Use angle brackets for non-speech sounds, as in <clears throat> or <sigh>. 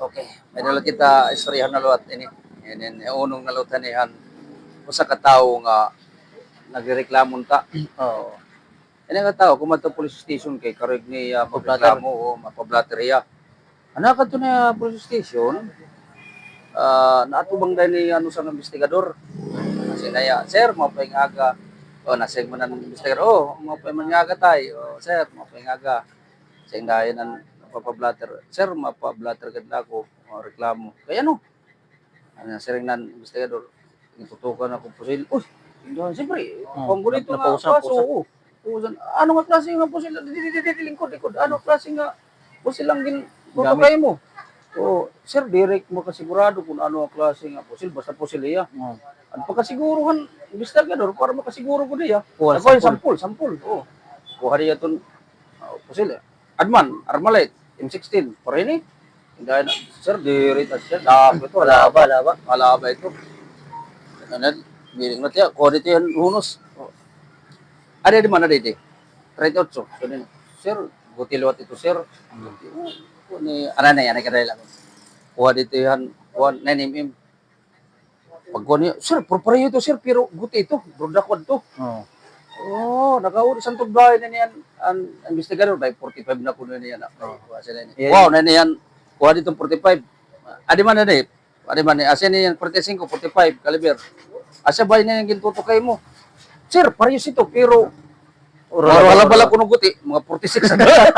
Okay, may nalang kita istoryahan na luwat ini. And then, unong nalutan niyan, usa ka tawo nga nagreklamo ta. <clears throat> Oo. Ini nga tao, kumadto police station kay karig ni uh, Pablatter. pagreklamo o mapablateriya. Ana ka na police station, ah naatubang dahil ni ano sa investigador. Kasi naya, sir, mo pa aga. O nasig man ang investigador, oh, mo pa man aga tay. O sir, mo pa aga. Sing dahil ng mapablatter. Sir, mapablatter gid ako, o reklamo. Kaya no. Ano sir nan investigador, itutukan ako pusil. Uy, hindi siyempre, Hmm, kung ganito nga kaso, oo. Pusan. Ano nga klase nga pusil? Di di di di lingkod likod. Ano klase nga pusil lang gin tutukay mo? O, sir, direct mo kasigurado kung ano ang klase nga pusil. Basta pusil iya. Oo. Ang pagkasiguruhan, investigador, para makasiguro ko niya. Kuha yung sampol. sampul, sampul. Oh. Kuha niya itong uh, pusil. eh. Adman, Armalite, M16, Parini. Hindi na, sir, direct at siya. Dami ito, Wala ba, wala ba? Malaba ito. Ano, biling na tiya, kuha dito yan, hunos. Oh. Ada di mana dito? 38. So, din, sir, buti luwat ito, sir. Oh, ni, ano na yan, ay kadali lang. Kuha dito yan, kuha, 9 mm. Pag kuha niya, sir, purpare ito, sir, pero buti ito, brodakwad to. Oo. Oh, nakauli sa tugbahay na niyan ang investigador by 45 na kuno niyan. Oh, Yeah. Wow, na niyan. Kuha dito 45. Adi man na ni. Adi man ni asa niyan 45, 45 caliber. Asa ba niyan gintutukay mo? Sir, parehas ito pero wala wala kuno guti, mga 46 agad. <laughs>